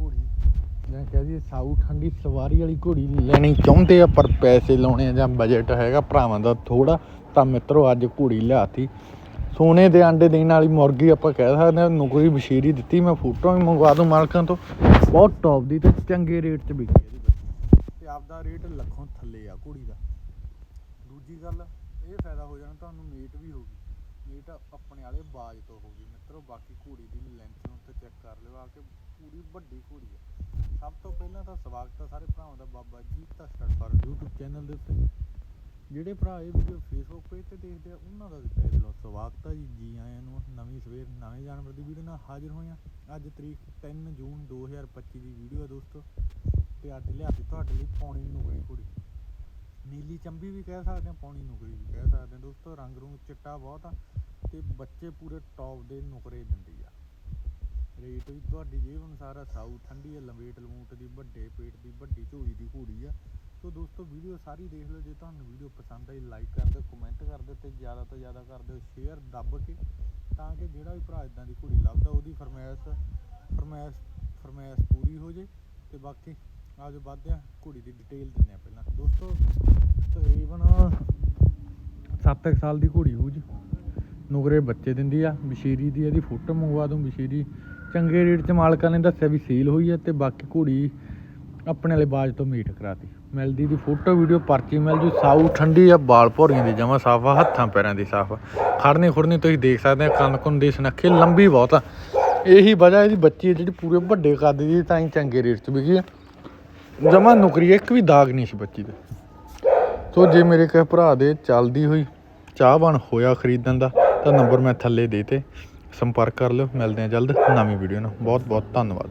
ਘੋੜੀ। ਜਾਂ ਕਹਿ ਦਈਏ ਸਾਊ ਠੰਡੀ ਸਵਾਰੀ ਵਾਲੀ ਘੋੜੀ ਲੈਣੀ ਚਾਹੁੰਦੇ ਆ, ਪਰ ਪੈਸੇ ਲਾਉਣੇ ਆ ਜਾਂ ਬਜਟ ਹੈਗਾ, ਭਰਾਵਾਂ ਦਾ ਥੋੜਾ ਤਾਂ ਮਿੱਤਰੋ ਅੱਜ ਘੋੜੀ ਲਿਆਤੀ। ਸੋਨੇ ਦੇ ਆਂਡੇ ਦੇਣ ਵਾਲੀ ਮੁਰਗੀ ਆਪਾਂ ਕਹਿ ਸਕਦੇ ਹਾਂ ਨੌਕਰੀ ਬਸ਼ੀਰੀ ਦਿੱਤੀ, ਮੈਂ ਫੋਟੋ ਵੀ ਮੰਗਵਾ ਦੂੰ ਮਾਲਕਾਂ ਤੋਂ। ਬਹੁਤ ਟੌਪ ਦੀ ਤੇ ਚੰਗੇ ਰੇਟ 'ਚ ਵਿਕੀ ਇਹਦੀ ਤੇ ਆਪਦਾ ਰੇਟ ਲੱਖੋਂ ਥੱਲੇ ਆ ਘੋੜੀ ਦਾ। ਦੂਜੀ ਗੱਲ, ਇਹ ਫਾਇਦਾ ਹੋ ਜਾਣਾ, ਤੁਹਾਨੂੰ ਮੀਟ ਵੀ ਹੋਗੀ ਮੀਟ ਆਪਣੇ ਵਾਲੇ ਬਾਜ ਤੋਂ ਹੋ ਗਈ ਮਿੱਤਰੋ, ਬਾਕੀ ਘੋੜੀ ਦੀ ਲੈਂਥ ਨੂੰ ਤੇ ਚੈੱਕ ਕਰ ਲਿਓ, ਆ ਕੇ ਪੂਰੀ ਵੱਡੀ ਘੋੜੀ ਹੈ ਸਭ ਤੋਂ ਪਹਿਲਾਂ ਤਾਂ ਸਵਾਗਤ ਹੈ ਸਾਰੇ ਭਰਾਵਾਂ ਦਾ ਬਾਬਾ ਜੀ ਤਾਂ ਸਟਾਰਟ ਫਾਰਮ YouTube ਚੈਨਲ ਦੇ ਉੱਤੇ। ਜਿਹੜੇ ਭਰਾ ਇਹ ਵੀਡੀਓ ਫੇਸਬੁੱਕ ਪੇਜ ਤੇ ਦੇਖਦੇ ਆ, ਉਹਨਾਂ ਦਾ ਵੀ ਤਹਿ ਦਿਲੋਂ ਸਵਾਗਤ ਹੈ ਜੀ। ਜੀ ਆਇਆਂ ਨੂੰ ਨਵੀਂ ਸਵੇਰ, ਨਵੇਂ ਜਾਨਵਰ ਦੀ ਵੀਡੀਓ ਨਾਲ ਹਾਜ਼ਰ ਹੋਏ ਹੋਈਆਂ ਅੱਜ ਤਰੀਕ 3 ਜੂਨ 2025 ਦੀ ਵੀਡੀਓ ਹੈ ਦੋਸਤੋ। ਤੇ ਅੱਜ ਲਿਆਤੀ ਤੁਹਾਡੇ ਲਈ ਪੌਣੀ ਨੁਕਰੀ ਘੋੜੀ। ਨੀਲੀ ਚੰਬੀ ਵੀ ਕਹਿ ਸਕਦੇ ਹਾਂ, ਪੌਣੀ ਨੁਕਰੀ ਵੀ ਕਹਿ ਸਕਦੇ ਹਾਂ। ਦੋਸਤੋ, ਰੰਗ ਰੂੰਗ ਚਿੱਟਾ ਬਹੁਤ ਆ ਤੇ ਬੱਚੇ ਪੂਰੇ ਟੌਪ ਦੇ ਨੁਕਰੇ ਦਿੰਦੀ ਆ। ਰੇਟ ਵੀ ਤੁਹਾਡੀ ਜੇਬ ਅਨੁਸਾਰ ਆ, ਸਾਊ ਠੰਡੀ ਆ, ਲੰਬੇਟ ਲਮੂਟ ਦੀ, ਵੱਡੇ ਪੇਟ ਦੀ, ਵੱਡੀ ਝੋਲੀ ਦੀ ਘੋੜੀ ਆ। ਸੋ ਦੋਸਤੋ, ਵੀਡੀਓ ਸਾਰੀ ਦੇਖ ਲਓ, ਜੇ ਤੁਹਾਨੂੰ ਵੀਡੀਓ ਪਸੰਦ ਆਈ ਲਾਈਕ ਕਰ ਦਿਓ ਕਮੈਂਟ ਕਰ ਦਿਓ ਤੇ ਜ਼ਿਆਦਾ ਤੋਂ ਜ਼ਿਆਦਾ ਕਰ ਦਿਓ ਸ਼ੇਅਰ ਦੱਬ ਕੇ ਤਾਂ ਕਿ ਜਿਹੜਾ ਵੀ ਭਰਾ ਇਦਾਂ ਦੀ ਘੋੜੀ ਲੱਭਦਾ, ਉਹਦੀ ਫਰਮਾਇਸ਼ ਫਰਮਾਇਸ਼ ਫਰਮਾਇਸ਼ ਪੂਰੀ ਹੋ ਜੇ ਤੇ ਬਾਕੀ ਆਜੋ ਵੱਧਦੇ ਆ, ਘੋੜੀ ਦੀ ਡਿਟੇਲ ਦਿੰਦੇ ਆ ਪਹਿਲਾਂ। ਦੋਸਤੋ, ਤਕਰੀਬਨ 7 ਸਾਲ ਦੀ ਘੋੜੀ ਹੋਊ ਜੀ। ਨੁਗਰੇ ਬੱਚੇ ਦਿੰਦੀ ਆ, ਬਸ਼ੀਰੀ ਦੀ ਇਹਦੀ ਫੋਟੋ ਮੰਗਵਾ ਦੂੰ ਬਸ਼ੀਰੀ। ਚੰਗੇ ਰੇਟ 'ਚ ਮਾਲਕਾਂ ਨੇ ਦੱਸਿਆ ਵੀ ਸੇਲ ਹੋਈ ਹੈ ਤੇ ਬਾਕੀ ਘੋੜੀ ਆਪਣੇ ਵਾਲੇ ਬਾਜ ਤੋਂ ਮੀਟ ਕਰਾਤੀ। ਮਿਲਦੀ ਦੀ ਫੋਟੋ, ਵੀਡੀਓ ਪਰਚੀ ਮਿਲ ਜੂ। ਸਾਊ ਠੰਡੀ ਆ, ਬਾਲ ਭੋਰੀਆਂ ਦੀ ਜਮਾ ਸਾਫ਼ ਆ, ਹੱਥਾਂ ਪੈਰਾਂ ਦੀ ਸਾਫ਼ ਆ। ਖੜਨੀ ਖੁੜਨੀ ਤੁਸੀਂ ਦੇਖ ਸਕਦੇ ਆ, ਕੰਨ ਕੁੰਨ ਦੀ ਸੁਨੱਖੇ, ਲੰਬੀ ਬਹੁਤ ਆ। ਇਹੀ ਵਜ੍ਹਾ ਇਹਦੀ ਬੱਚੀ ਹੈ ਜਿਹੜੀ ਪੂਰੇ ਵੱਡੇ ਕੱਦ ਦੀ ਤਾਂ ਹੀ ਚੰਗੇ ਰੇਟ 'ਚ ਵਿਕੀ ਆ। ਜਮਾ ਨੁਕਰੀ ਇੱਕ ਵੀ ਦਾਗ ਨਹੀਂ ਸੀ ਬੱਚੀ ਦੇ। ਸੋ ਜੇ ਮੇਰੇ ਕਿਸੇ ਭਰਾ ਦੇ ਚੱਲਦੀ ਹੋਈ ਚਾਹਵਾਨ ਹੋਇਆ ਖਰੀਦਣ ਦਾ, ਤਾਂ ਨੰਬਰ ਮੈਂ ਥੱਲੇ ਦੇ ਤੇ ਸੰਪਰਕ ਕਰ ਲਿਓ। ਮਿਲਦੇ ਹਾਂ ਜਲਦ ਨਵੀਂ ਵੀਡੀਓ ਨਾਲ। ਬਹੁਤ ਬਹੁਤ ਧੰਨਵਾਦ।